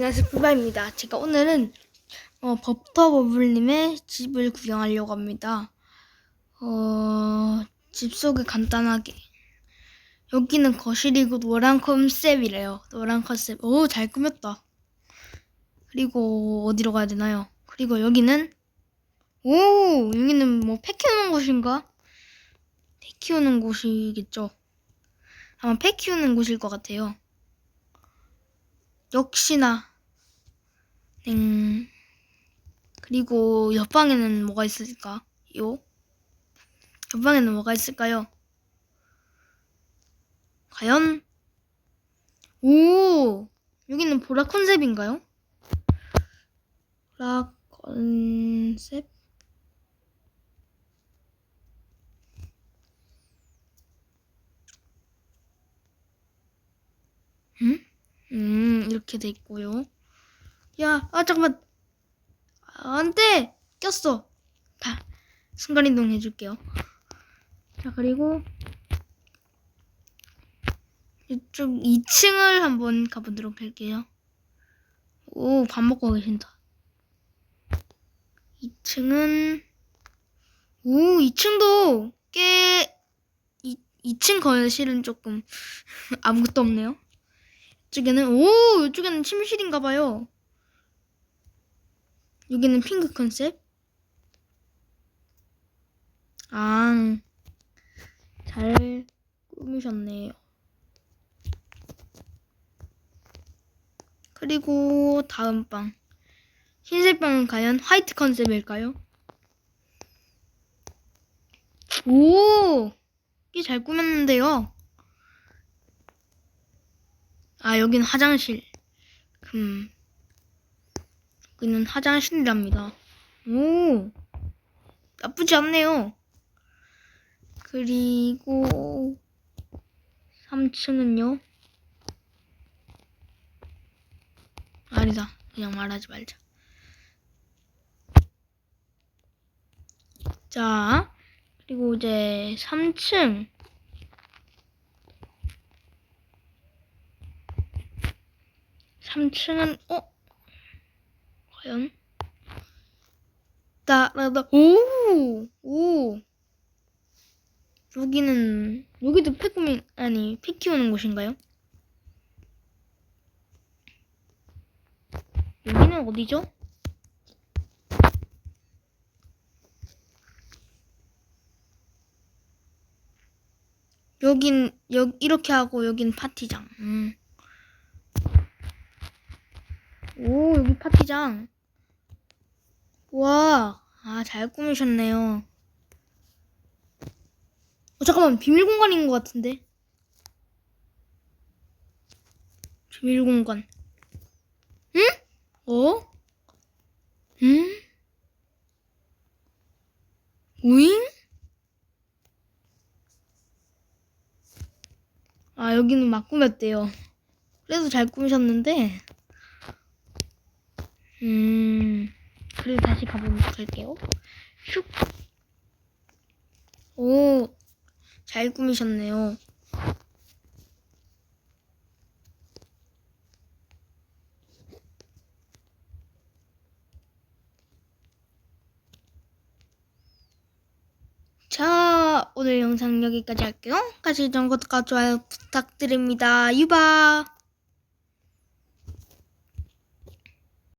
안녕하세요 불바입니다. 제가 오늘은 어, 버터버블님의 집을 구경하려고 합니다. 어, 집 속을 간단하게 여기는 거실이고 노란 컨셉이래요. 노란 컨셉. 오, 잘 꾸몄다. 그리고 어디로 가야 되나요? 그리고 여기는 오, 여기는 뭐폐 키우는 곳인가? 폐 키우는 곳이겠죠. 아마 폐 키우는 곳일 것 같아요. 역시나 땡 그리고 옆방에는 뭐가 있을까 요? 옆방에는 뭐가 있을까요? 과연 오 여기는 보라 컨셉인가요? 보라 컨셉 음? 음, 이렇게 돼 있고요. 야, 아, 잠깐만. 아, 안 돼! 꼈어. 다, 순간 이동 해줄게요. 자, 그리고, 이쪽 2층을 한번 가보도록 할게요. 오, 밥 먹고 계신다. 2층은, 오, 2층도 꽤, 2, 2층 거실은 조금 아무것도 없네요. 이쪽에는 오 이쪽에는 침실인가 봐요. 여기는 핑크 컨셉. 아, 잘 꾸미셨네요. 그리고 다음 방. 흰색 방은 과연 화이트 컨셉일까요? 오, 꽤 잘 꾸몄는데요. 아, 여기는 화장실. 음. 여기는 화장실이랍니다. 오, 나쁘지 않네요. 그리고 3층은요? 아니다. 그냥 말하지 말자. 자, 그리고 이제 3층. 3층은 어? 과연? 따라다 오! 오! 여기는 여기도 폐꾸미 아니 피 키우는 곳인가요? 여기는 어디죠? 여긴 여 이렇게 하고 여긴 파티장. 음. 오, 여기 파티장. 와, 아, 잘 꾸미셨네요. 어, 잠깐만, 비밀 공간인 것 같은데. 비밀 공간. 응? 어? 응? 우잉? 아, 여기는 막 꾸몄대요. 그래도 잘 꾸미셨는데. 음, 그리고 다시 가보도록 할게요. 슉. 오, 잘 꾸미셨네요. 자, 오늘 영상 여기까지 할게요. 같이 전 구독과 좋아요 부탁드립니다. 유바!